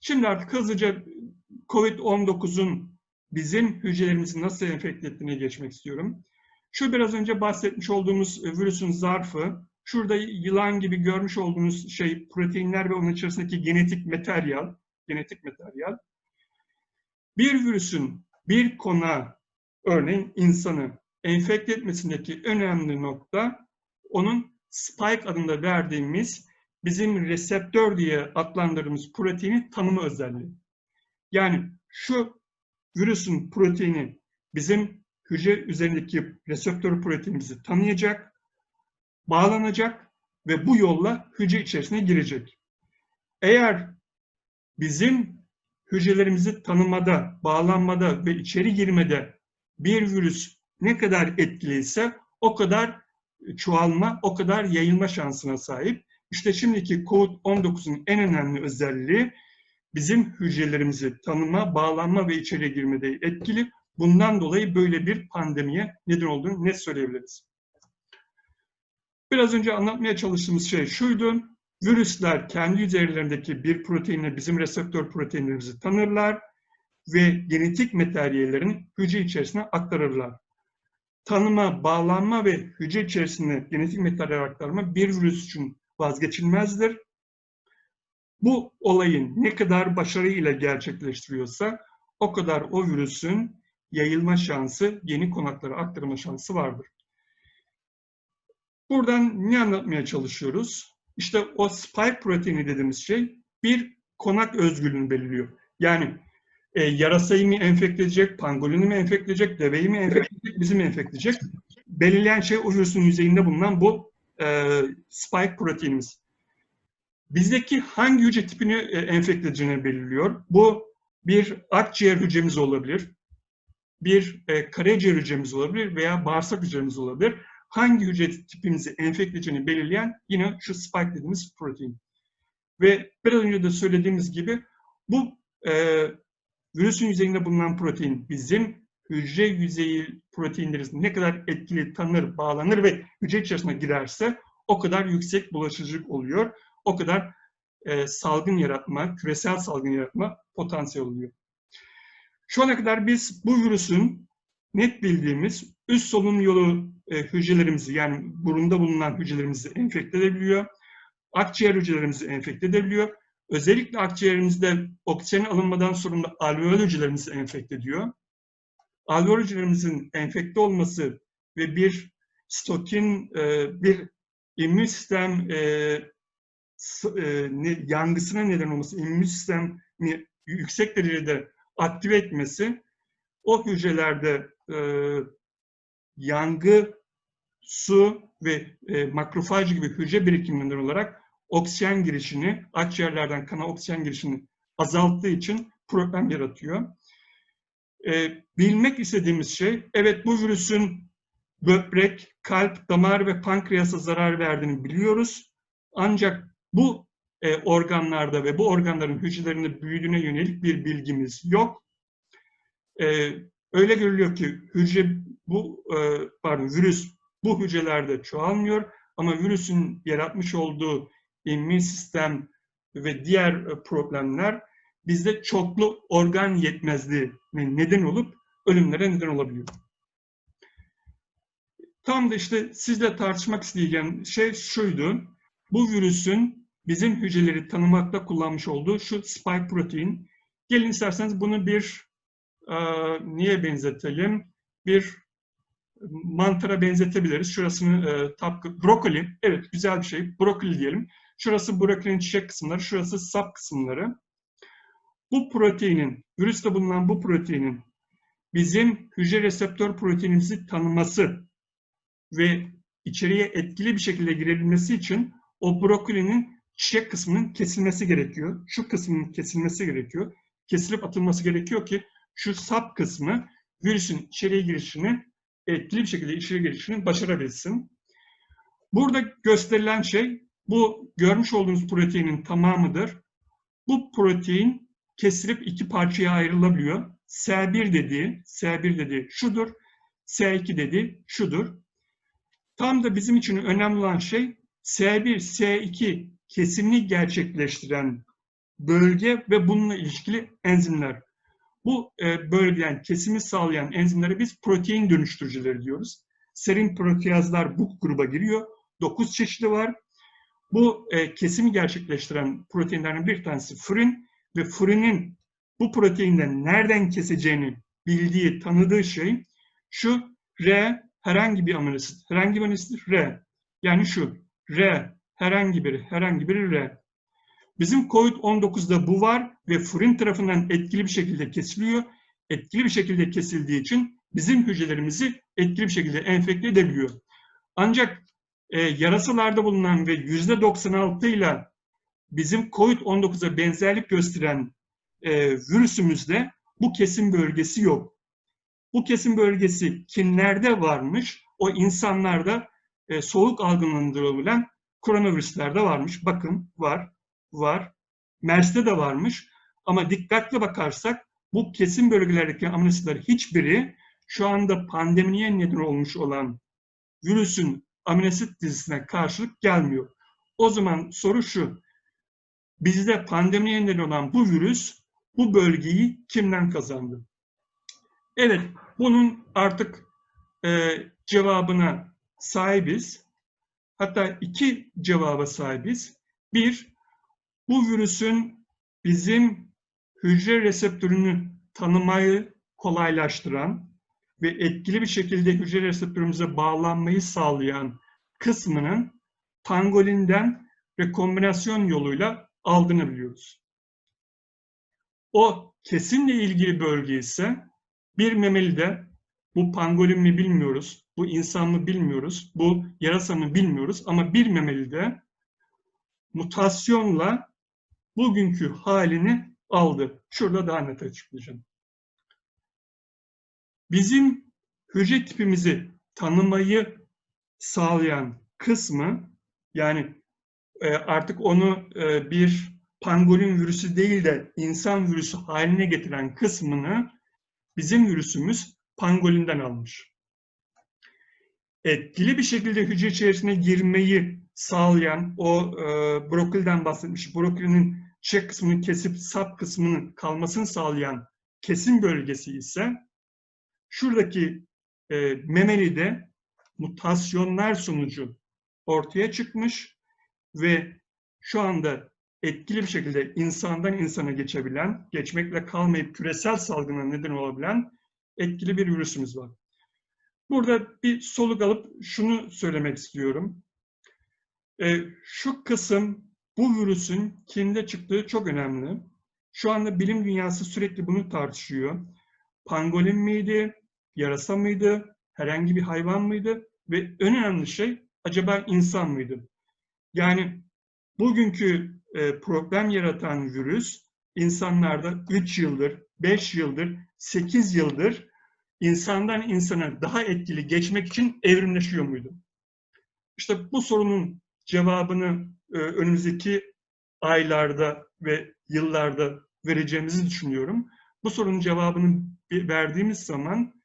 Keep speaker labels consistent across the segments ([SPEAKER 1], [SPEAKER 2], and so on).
[SPEAKER 1] Şimdi artık hızlıca COVID-19'un bizim hücrelerimizi nasıl enfekte ettiğine geçmek istiyorum. Şu biraz önce bahsetmiş olduğumuz virüsün zarfı, şurada yılan gibi görmüş olduğunuz şey proteinler ve onun içerisindeki genetik materyal, genetik materyal. Bir virüsün bir konağı, örneğin insanı enfekte etmesindeki önemli nokta onun spike adında verdiğimiz bizim reseptör diye adlandırdığımız proteini tanıma özelliği. Yani şu virüsün proteini bizim hücre üzerindeki reseptör proteinimizi tanıyacak, bağlanacak ve bu yolla hücre içerisine girecek. Eğer bizim hücrelerimizi tanımada, bağlanmada ve içeri girmede bir virüs ne kadar etkiliyse o kadar çoğalma, o kadar yayılma şansına sahip. İşte şimdiki COVID-19'un en önemli özelliği bizim hücrelerimizi tanıma, bağlanma ve içeriye girmede etkili. Bundan dolayı böyle bir pandemiye neden olduğunu net söyleyebiliriz. Biraz önce anlatmaya çalıştığımız şey şuydu. Virüsler kendi üzerlerindeki bir proteinle bizim reseptör proteinlerimizi tanırlar ve genetik materyallerin hücre içerisine aktarırlar. Tanıma, bağlanma ve hücre içerisinde genetik materyal aktarma bir virüs için vazgeçilmezdir. Bu olayın ne kadar başarıyla gerçekleştiriyorsa o kadar o virüsün yayılma şansı, yeni konaklara aktarma şansı vardır. Buradan ne anlatmaya çalışıyoruz? İşte o spike proteini dediğimiz şey bir konak özgürlüğünü belirliyor. Yani e, yarasayı mı enfekte edecek, pangolini mi enfekte edecek, deveyi mi enfekte edecek, bizi mi enfekte edecek? Belirleyen şey o virüsün yüzeyinde bulunan bu e, spike proteinimiz. Bizdeki hangi hücre tipini e, enfekte edeceğini belirliyor. Bu bir akciğer hücremiz olabilir, bir e, karaciğer hücremiz olabilir veya bağırsak hücremiz olabilir. Hangi hücre tipimizi enfekte edeceğini belirleyen yine şu spike dediğimiz protein. Ve biraz önce de söylediğimiz gibi bu e, virüsün yüzeyinde bulunan protein bizim hücre yüzeyi proteinleri ne kadar etkili tanır, bağlanır ve hücre içerisine girerse o kadar yüksek bulaşıcılık oluyor. O kadar e, salgın yaratma, küresel salgın yaratma potansiyel oluyor. Şu ana kadar biz bu virüsün net bildiğimiz üst solunum yolu e, hücrelerimizi yani burunda bulunan hücrelerimizi enfekte edebiliyor. Akciğer hücrelerimizi enfekte edebiliyor. Özellikle akciğerimizde oksijen alınmadan sorumlu alveol hücrelerimizi enfekte ediyor. Alveol hücrelerimizin enfekte olması ve bir stokin, e, bir immün sistem e, e, yangısına neden olması, immün sistemi yüksek derecede aktive etmesi o hücrelerde yangı, su ve makrofaj gibi hücre birikiminden olarak oksijen girişini, akciğerlerden kana oksijen girişini azalttığı için problem yaratıyor. E, bilmek istediğimiz şey, evet bu virüsün böbrek, kalp, damar ve pankreasa zarar verdiğini biliyoruz. Ancak bu e, organlarda ve bu organların hücrelerinde büyüdüğüne yönelik bir bilgimiz yok. E, öyle görülüyor ki hücre bu e, pardon virüs bu hücrelerde çoğalmıyor ama virüsün yaratmış olduğu immün sistem ve diğer e, problemler bizde çoklu organ yetmezliği neden olup ölümlere neden olabiliyor. Tam da işte sizle tartışmak isteyeceğim şey şuydu. Bu virüsün bizim hücreleri tanımakta kullanmış olduğu şu spike protein. Gelin isterseniz bunu bir e, niye benzetelim? Bir mantara benzetebiliriz. Şurasını e, tapkı, brokoli. Evet güzel bir şey. Brokoli diyelim. Şurası brokolinin çiçek kısımları, şurası sap kısımları. Bu proteinin, virüste bulunan bu proteinin bizim hücre reseptör proteinimizi tanıması ve içeriye etkili bir şekilde girebilmesi için o brokolinin çiçek kısmının kesilmesi gerekiyor. Şu kısmının kesilmesi gerekiyor. Kesilip atılması gerekiyor ki şu sap kısmı virüsün içeriye girişini etkili bir şekilde içeri girişini başarabilsin. Burada gösterilen şey bu görmüş olduğunuz proteinin tamamıdır. Bu protein kesilip iki parçaya ayrılabiliyor. S1 dediği, S1 dediği şudur. S2 dediği şudur. Tam da bizim için önemli olan şey S1, S2 kesimini gerçekleştiren bölge ve bununla ilişkili enzimler. Bu e, bölge yani kesimi sağlayan enzimlere biz protein dönüştürücüleri diyoruz. Serin proteazlar bu gruba giriyor. 9 çeşidi var. Bu e, kesimi gerçekleştiren proteinlerin bir tanesi furin ve furinin bu proteinden nereden keseceğini bildiği, tanıdığı şey şu R herhangi bir aminoasit. Herhangi bir aminoasit R. Yani şu R herhangi biri, herhangi biri R. Bizim COVID-19'da bu var ve furin tarafından etkili bir şekilde kesiliyor. Etkili bir şekilde kesildiği için bizim hücrelerimizi etkili bir şekilde enfekte edebiliyor. Ancak e, yarasalarda bulunan ve %96 ile bizim COVID-19'a benzerlik gösteren e, virüsümüzde bu kesim bölgesi yok. Bu kesim bölgesi kimlerde varmış? O insanlarda e, soğuk algınlığından koronavirüslerde varmış. Bakın var, var. MERS'te de varmış. Ama dikkatli bakarsak bu kesim bölgelerdeki aminoasitler hiçbiri şu anda pandemiye neden olmuş olan virüsün aminoasit dizisine karşılık gelmiyor. O zaman soru şu. Bizde pandemiye neden olan bu virüs bu bölgeyi kimden kazandı? Evet, bunun artık e, cevabına sahibiz. Hatta iki cevaba sahibiz. Bir, bu virüsün bizim hücre reseptörünü tanımayı kolaylaştıran ve etkili bir şekilde hücre reseptörümüze bağlanmayı sağlayan kısmının pangolinden rekombinasyon yoluyla aldığını biliyoruz. O kesimle ilgili bölge ise bir memelide bu pangolin mi bilmiyoruz, bu insan mı bilmiyoruz, bu yarasa mı bilmiyoruz ama bir memelide mutasyonla bugünkü halini aldı. Şurada daha net açıklayacağım. Bizim hücre tipimizi tanımayı sağlayan kısmı yani artık onu e, bir pangolin virüsü değil de insan virüsü haline getiren kısmını bizim virüsümüz pangolinden almış. Etkili bir şekilde hücre içerisine girmeyi sağlayan o e, brokoliden bahsetmiş. Brokolinin çek kısmını kesip sap kısmının kalmasını sağlayan kesim bölgesi ise şuradaki e, memelide mutasyonlar sonucu ortaya çıkmış ve şu anda etkili bir şekilde insandan insana geçebilen, geçmekle kalmayıp küresel salgına neden olabilen etkili bir virüsümüz var. Burada bir soluk alıp şunu söylemek istiyorum. E, şu kısım bu virüsün kimde çıktığı çok önemli. Şu anda bilim dünyası sürekli bunu tartışıyor. Pangolin miydi, yarasa mıydı, herhangi bir hayvan mıydı ve en önemli şey acaba insan mıydı? Yani bugünkü e, problem yaratan virüs insanlarda 3 yıldır, 5 yıldır, 8 yıldır insandan insana daha etkili geçmek için evrimleşiyor muydu? İşte bu sorunun cevabını e, önümüzdeki aylarda ve yıllarda vereceğimizi düşünüyorum. Bu sorunun cevabını verdiğimiz zaman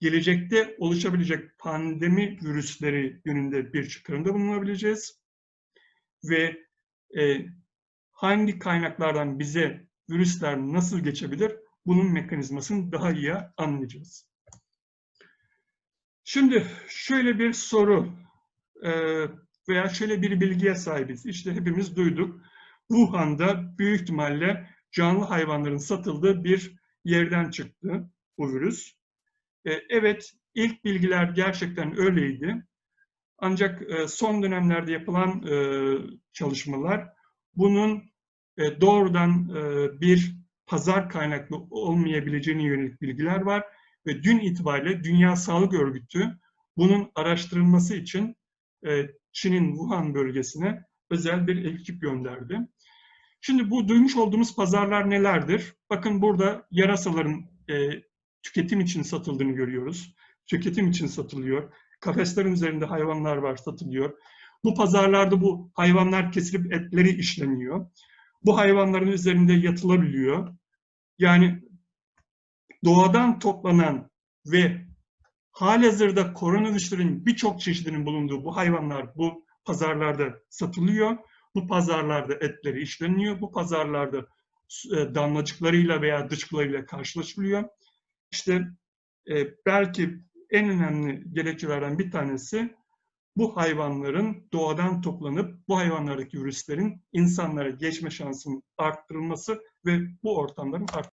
[SPEAKER 1] gelecekte oluşabilecek pandemi virüsleri yönünde bir çıkarımda bulunabileceğiz. Ve e, hangi kaynaklardan bize virüsler nasıl geçebilir bunun mekanizmasını daha iyi anlayacağız. Şimdi şöyle bir soru e, veya şöyle bir bilgiye sahibiz. İşte hepimiz duyduk. Wuhan'da büyük ihtimalle canlı hayvanların satıldığı bir yerden çıktı bu virüs. E, evet, ilk bilgiler gerçekten öyleydi. Ancak e, son dönemlerde yapılan çalışmalar bunun doğrudan bir pazar kaynaklı olmayabileceğine yönelik bilgiler var ve dün itibariyle Dünya Sağlık Örgütü bunun araştırılması için e, Çin'in Wuhan bölgesine özel bir ekip gönderdi. Şimdi bu duymuş olduğumuz pazarlar nelerdir? Bakın burada yarasaların e, tüketim için satıldığını görüyoruz. Tüketim için satılıyor. Kafeslerin üzerinde hayvanlar var satılıyor. Bu pazarlarda bu hayvanlar kesilip etleri işleniyor. Bu hayvanların üzerinde yatılabiliyor. Yani doğadan toplanan ve halihazırda koronavirüslerin birçok çeşidinin bulunduğu bu hayvanlar bu pazarlarda satılıyor. Bu pazarlarda etleri işleniyor. Bu pazarlarda e, damlacıklarıyla veya dışkılarıyla karşılaşılıyor. İşte e, belki en önemli gerekçelerden bir tanesi bu hayvanların doğadan toplanıp bu hayvanlardaki virüslerin insanlara geçme şansının arttırılması ve bu ortamların arttırılması.